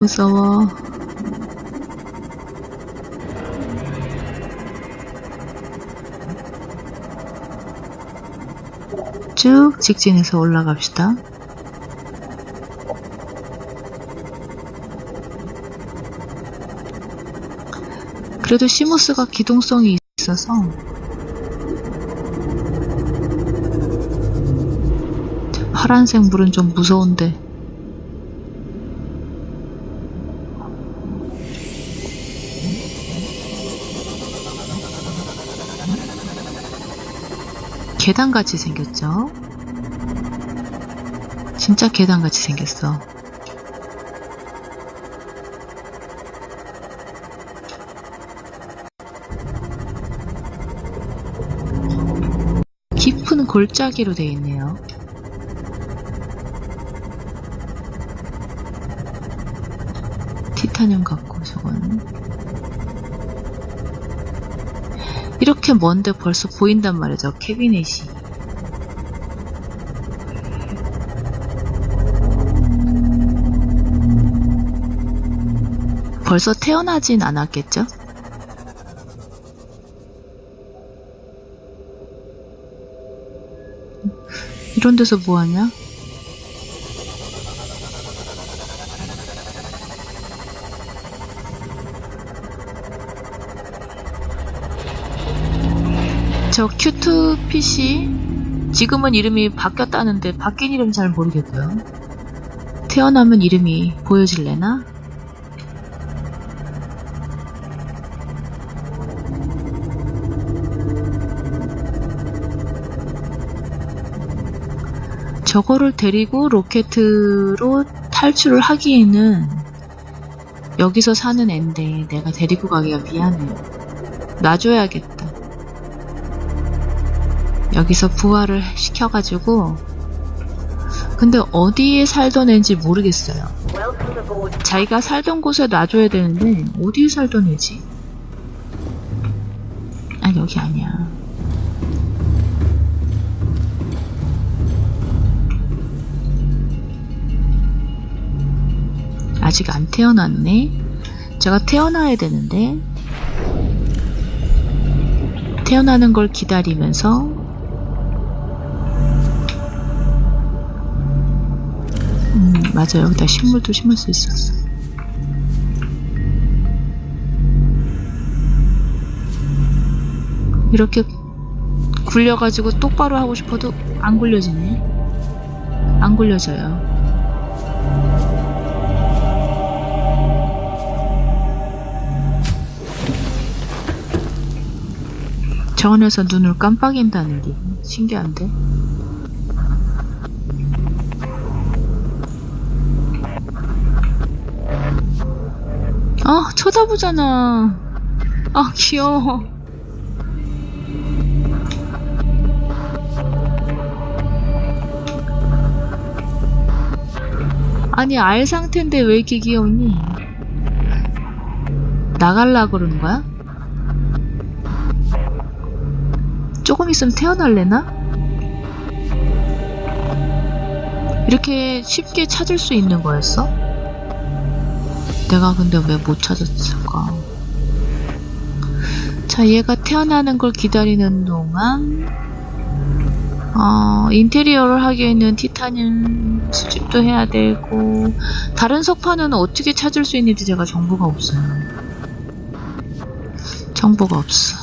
무서워. 쭉 직진해서 올라갑시다. 그래도 시모스가 기동성이 있어서 파란색 물은 좀 무서운데 계단같이 생겼죠? 진짜 계단같이 생겼어. 깊은 골짜기로 되어 있네요. 티타늄 같고 저거는 이렇게 먼데 벌써 보인단 말이죠 캐비넷이 벌써 태어나진 않았겠죠? 이런 데서 뭐하냐? 저 큐트 PC 지금은 이름이 바뀌었다는데 바뀐 이름 잘 모르겠고요. 태어나면 이름이 보여질래나? 저거를 데리고 로켓으로 탈출을 하기에는 여기서 사는 앤데 내가 데리고 가기가 미안해요. 놔줘야겠다. 여기서 부활을 시켜가지고 근데 어디에 살던 애인지 모르겠어요. 자기가 살던 곳에 놔줘야 되는데 어디에 살던 애지? 아 여기 아니야. 아직 안 태어났네. 제가 태어나야 되는데 태어나는 걸 기다리면서 맞아요. 여기다 식물도 심을 수 있었어. 이렇게 굴려가지고 똑바로 하고 싶어도 안 굴려지네. 안 굴려져요. 저 안에서 눈을 깜빡인다는 게 신기한데? 아, 쳐다보잖아. 아, 귀여워. 아니, 알 상태인데 왜 이렇게 귀여우니? 나갈라 그러는 거야? 조금 있으면 태어날래나? 이렇게 쉽게 찾을 수 있는 거였어? 내가 근데 왜 못 찾았을까? 자, 얘가 태어나는 걸 기다리는 동안, 어, 인테리어를 하기에는 티타늄 수집도 해야 되고, 다른 석판은 어떻게 찾을 수 있는지 제가 정보가 없어요. 정보가 없어.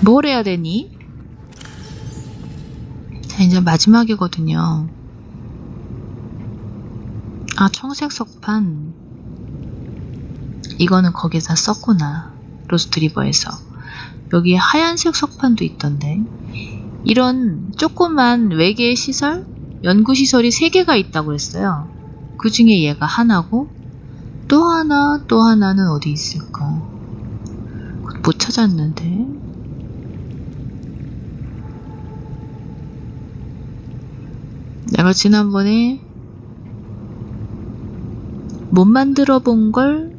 뭘 해야 되니? 자, 이제 마지막이거든요. 아, 청색 석판. 이거는 거기서 썼구나. 로스트리버에서. 여기 하얀색 석판도 있던데. 이런 조그만 외계 시설? 연구 시설이 3개가 있다고 했어요. 그 중에 얘가 하나고, 또 하나, 또 하나는 어디 있을까? 못 찾았는데. 내가 지난번에 못 만들어 본 걸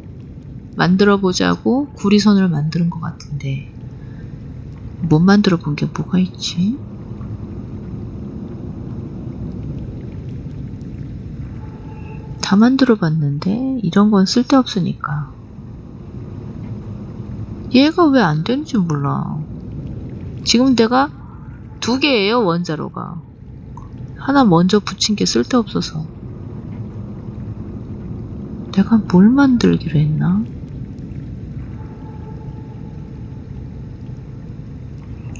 만들어 보자고 구리선을 만드는 것 같은데 못 만들어 본 게 뭐가 있지? 다 만들어 봤는데 이런 건 쓸데없으니까. 얘가 왜 안 되는지 몰라. 지금 내가 두 개예요 원자로가 하나 먼저 붙인 게 쓸데없어서. 내가 뭘 만들기로 했나?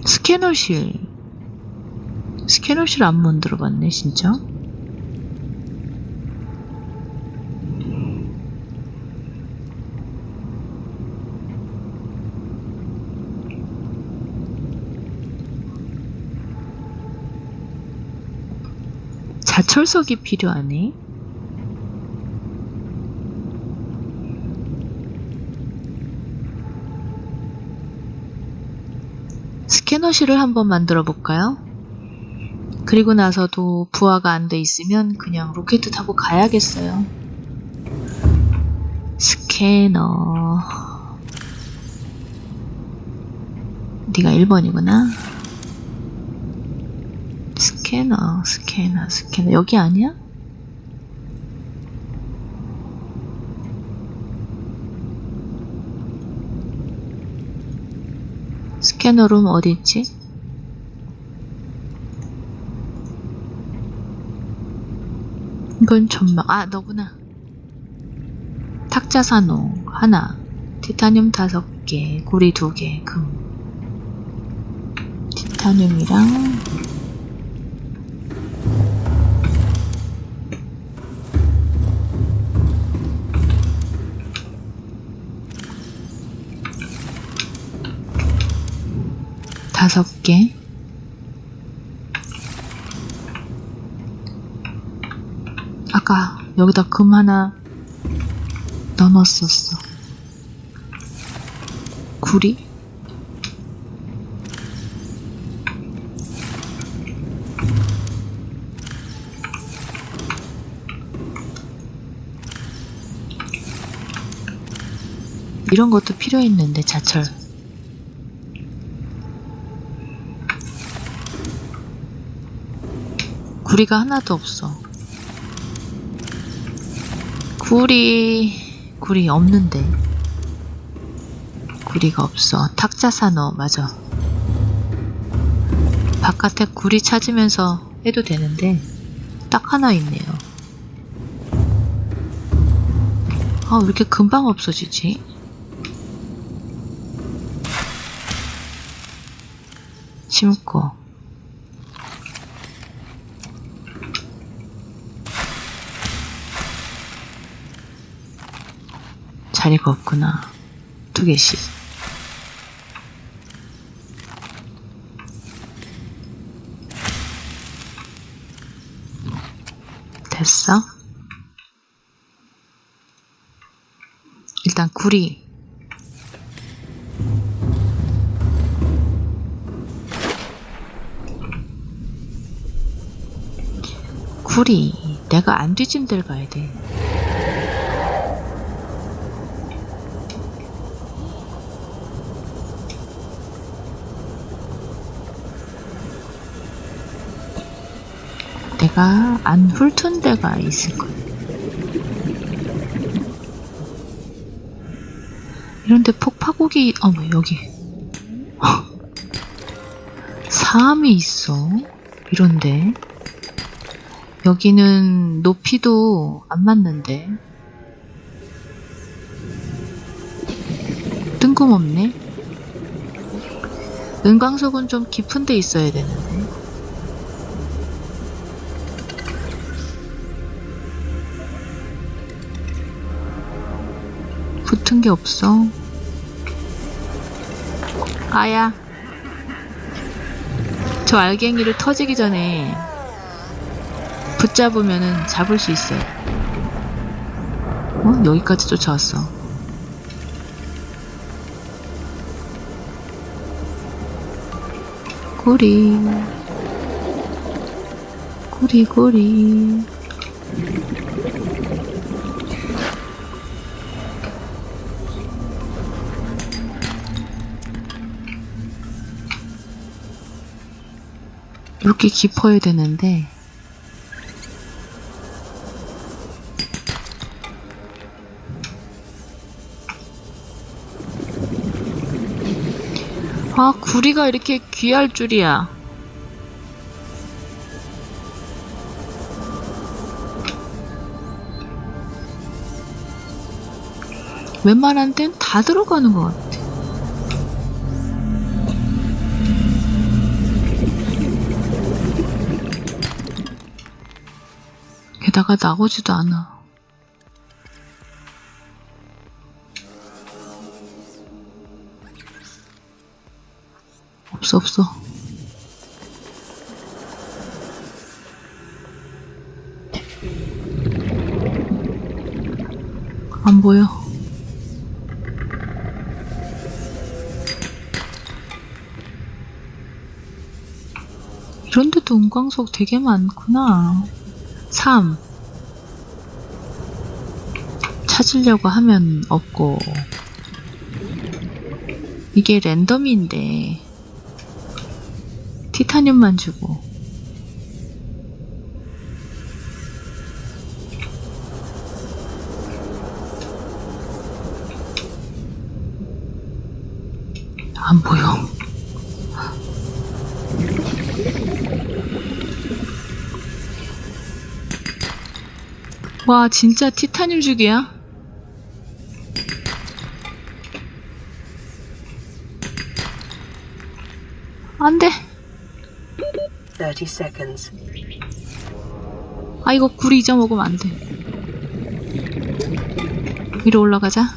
스캐너실. 스캐너실 안 만들어 봤네 진짜 자철석이 필요하네 스캐너실을 한번 만들어 볼까요? 그리고 나서도 부하가 안 돼 있으면 그냥 로켓 타고 가야겠어요. 스캐너. 네가 1번이구나. 스캐너, 스캐너, 스캐너. 여기 아니야? 스캐너 룸 어디 있지? 이건 전망. 아, 너구나. 탁자산호 하나, 티타늄 다섯 개, 구리 두 개, 금. 티타늄이랑 다섯 개. 아까 여기다 금 하나 넣었었어. 구리? 이런 것도 필요했는데 자철. 구리가 하나도 없어. 구리, 구리 없는데. 구리가 없어. 탁자산어, 맞아. 바깥에 구리 찾으면서 해도 되는데, 딱 하나 있네요. 아, 왜 이렇게 금방 없어지지? 심고. 자리가 없구나. 두 개씩. 됐어? 일단 구리. 구리. 내가 안 데를 가야 돼. 내가 안 훑은 데가 있을 거야. 이런데 폭파고기, 어머, 여기. 사암이 있어. 이런데. 여기는 높이도 안 맞는데. 뜬금없네. 은광석은 좀 깊은 데 있어야 되는데. 붙은 게 없어. 아야. 저 알갱이를 터지기 전에 붙잡으면은 잡을 수 있어요. 어? 여기까지 쫓아왔어. 꼬리. 꼬리, 꼬리. 이렇게 깊어야 되는데. 아 구리가 이렇게 귀할 줄이야. 웬만한 땐 다 들어가는 것 같아 게다가 나오지도 않아. 없어, 없어. 안 보여. 이런 데도 은광석 되게 많구나. 3. 찾으려고 하면 없고. 이게 랜덤인데. 티타늄만 주고. 안 보여. 와, 진짜 티타늄 주기야? 안 돼. 30 seconds. 아, 이거 구리 잊어먹으면 안 돼. 위로 올라가자.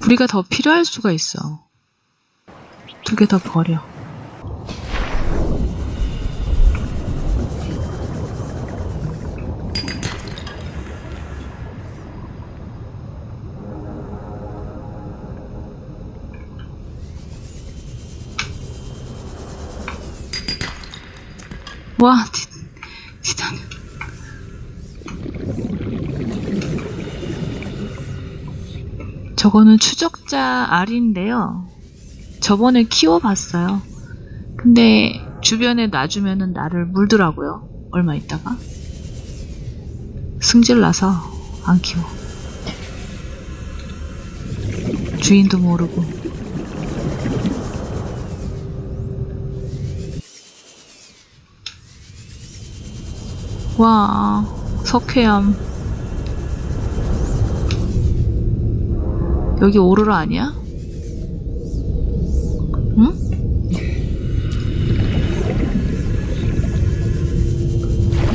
구리가 더 필요할 수가 있어. 두 개 더 버려. 와, 티, 티타늄. 저거는 추적자 알인데요. 저번에 키워봤어요. 근데 주변에 놔주면은 나를 물더라고요. 얼마 있다가. 승질 나서 안 키워. 주인도 모르고. 와, 석회암. 여기 오로라 아니야? 응?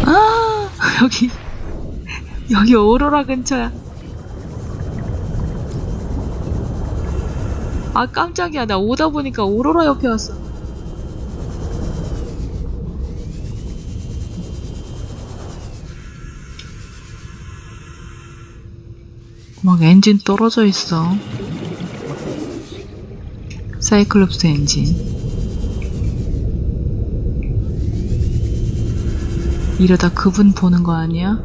아, 여기, 여기 오로라 근처야. 아, 깜짝이야. 나 오다 보니까 오로라 옆에 왔어. 막 엔진 떨어져 있어. 사이클롭스 엔진. 이러다 그분 보는 거 아니야?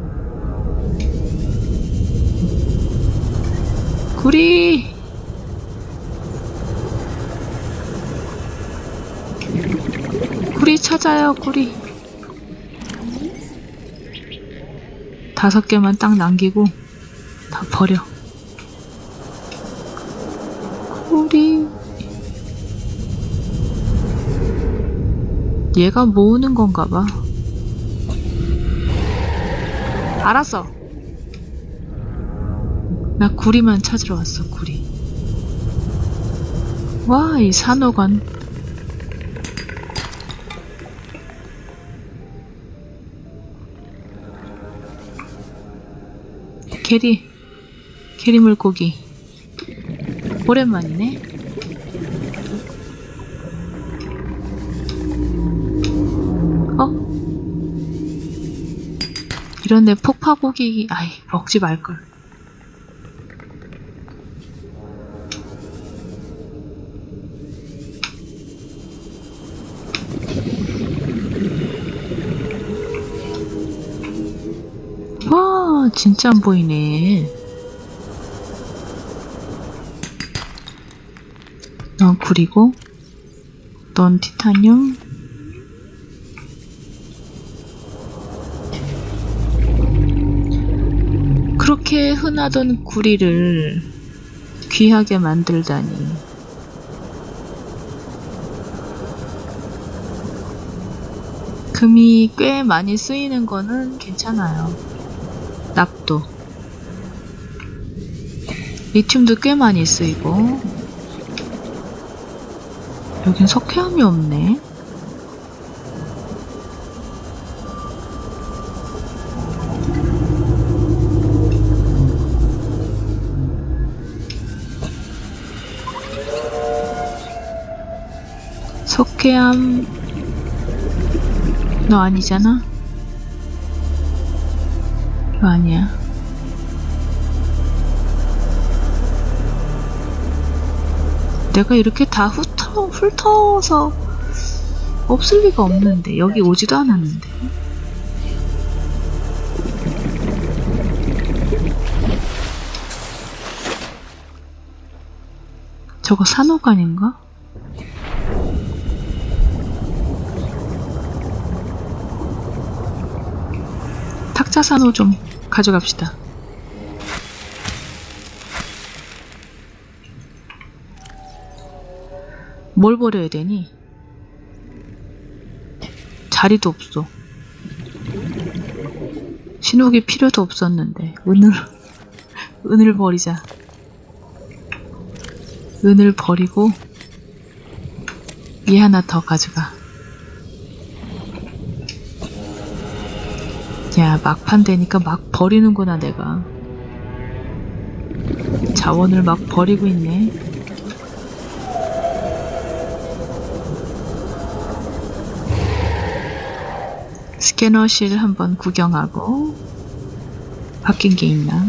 구리! 구리 찾아요, 구리. 다섯 개만 딱 남기고 다 버려. 우리 얘가 모으는 건가 봐. 알았어. 나 구리만 찾으러 왔어, 구리. 와, 이 산호관. 게리, 게리 물고기. 오랜만이네. 이런데 폭파고기, 아이, 먹지 말걸. 아, 진짜 안 보이네. 넌 구리고, 넌 티타늄. 그렇게 흔하던 구리를 귀하게 만들다니. 금이 꽤 많이 쓰이는 거는 괜찮아요. 납도. 리튬도 꽤 많이 쓰이고. 여긴 석회암이 없네. 석회암 너 아니잖아? 너 아니야. 내가 이렇게 다 훑어, 훑어서 없을 리가 없는데 여기 오지도 않았는데 저거 산호관인가? 탁자산호 좀 가져갑시다. 뭘 버려야 되니? 자리도 없어. 신호기 필요도 없었는데 은을 은을 버리자. 은을 버리고 얘 하나 더 가져가. 야, 막판 되니까 막 버리는구나, 내가. 자원을 막 버리고 있네. 스캐너실 한번 구경하고, 바뀐 게 있나?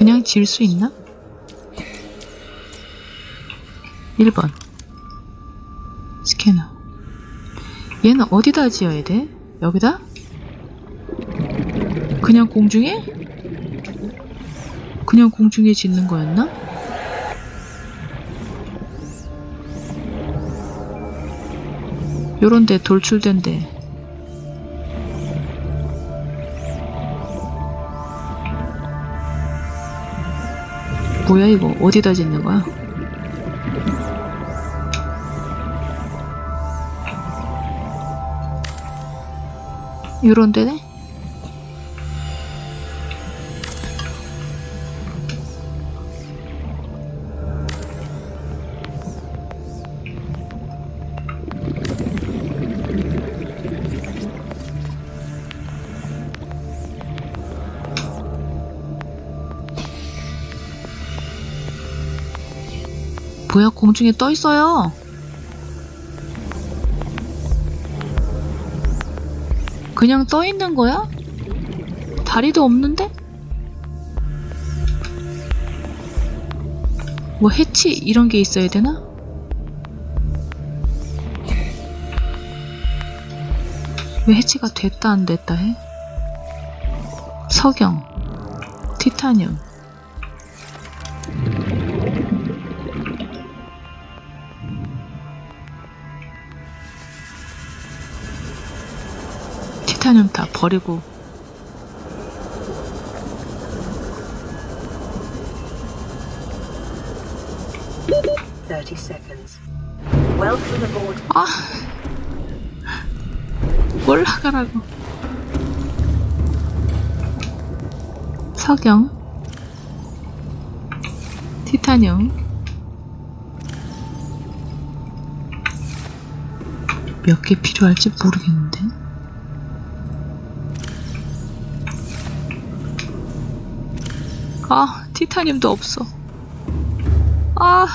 그냥 지을 수 있나? 1번 스캐너 얘는 어디다 지어야 돼? 여기다? 그냥 공중에? 그냥 공중에 짓는 거였나? 요런데 돌출된데 뭐야 이거 어디다 짓는 거야? 요런 데네? 공중에 떠 있어요. 그냥 떠 있는 거야? 다리도 없는데? 뭐 해치 이런 게 있어야 되나? 왜 해치가 됐다 안 됐다 해? 석영, 티타늄, 티타늄 다 버리고. 아 올라가라고. 석영. 티타늄. 몇 개 필요할지 모르겠는데 아 티타늄도 없어. 아